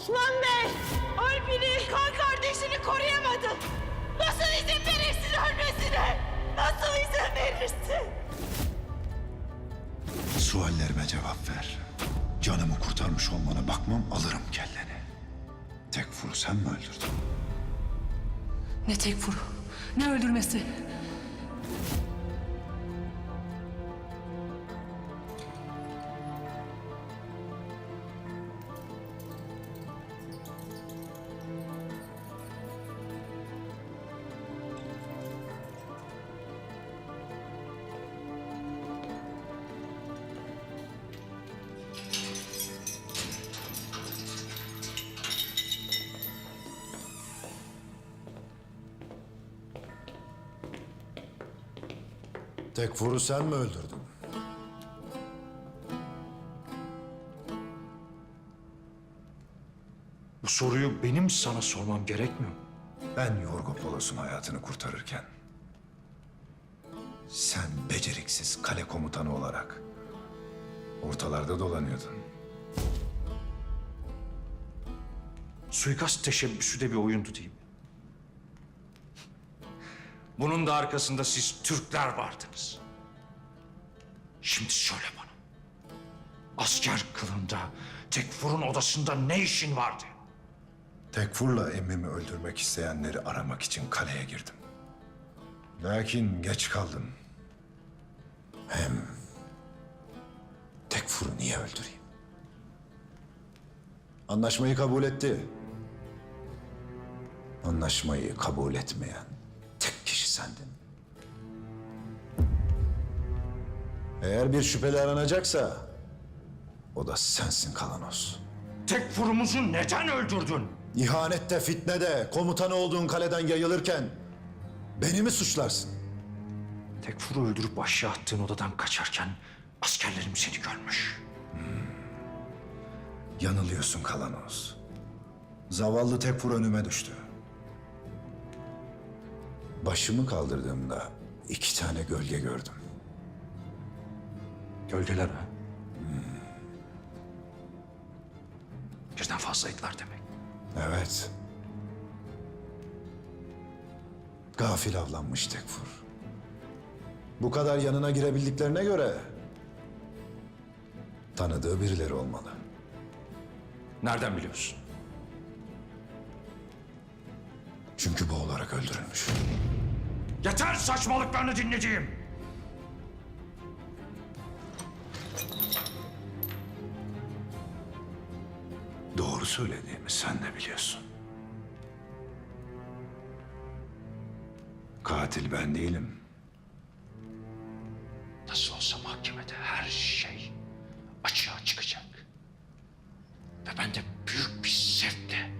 Osman Bey! Alpini, kan kardeşini koruyamadın. Nasıl izin verirsin ölmesine? Nasıl izin verirsin? Suallerime cevap ver. Canımı kurtarmış olmana bakmam alırım kelleni. Tekfur'u sen mi öldürdün? Ne tekfur, ne öldürmesi. Tekfur'u sen mi öldürdün? Bu soruyu benim sana sormam gerekmiyor mu? Ben Yorgo Polos'un hayatını kurtarırken... ...sen beceriksiz kale komutanı olarak... ...ortalarda dolanıyordun. Suikast teşebbüsü de bir oyundu değil mi? Bunun da arkasında siz Türkler vardınız. Şimdi söyle bana. Asker kılında Tekfur'un odasında ne işin vardı? Tekfur'la emmimi öldürmek isteyenleri aramak için kaleye girdim. Lakin geç kaldım. Hem Tekfur'u niye öldüreyim? Anlaşmayı kabul etti. Anlaşmayı kabul etmeyen sendin. Eğer bir şüpheli aranacaksa o da sensin Kalanos. Tekfur'umuzu neden öldürdün? İhanette, fitnede, komutanı olduğun kaleden yayılırken beni mi suçlarsın? Tekfur'u öldürüp aşağı attığın odadan kaçarken askerlerim seni görmüş. Yanılıyorsun Kalanos. Zavallı Tekfur önüme düştü. Başımı kaldırdığımda iki tane gölge gördüm. Gölgeler ha? Birden fazlaydılar demek. Evet. Gafil avlanmış Tekfur. Bu kadar yanına girebildiklerine göre tanıdığı birileri olmalı. Nereden biliyorsun? Çünkü boğularak öldürülmüş. Yeter saçmalıklarını dinlediğim. Doğru söylediğimi sen de biliyorsun. Katil ben değilim. Nasıl olsa mahkemede her şey açığa çıkacak. Ve ben de büyük bir zevkle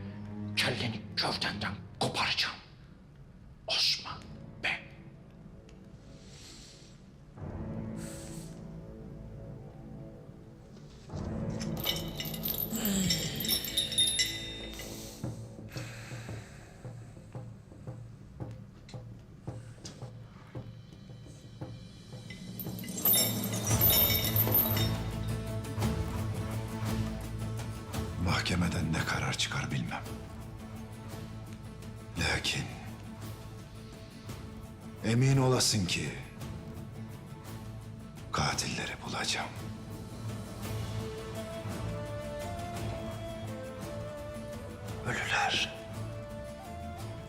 kelleni gövdenden koparacağım. Osman Bey. Mahkemeden ne karar çıkar bilmem. Lakin emin olasın ki katilleri bulacağım. Ölüler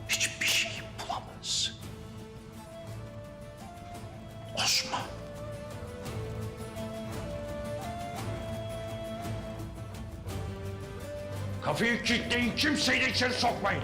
hiçbir şey bulamaz. Osman. Kapıyı kilitleyin, kimseyi de içeri sokmayın.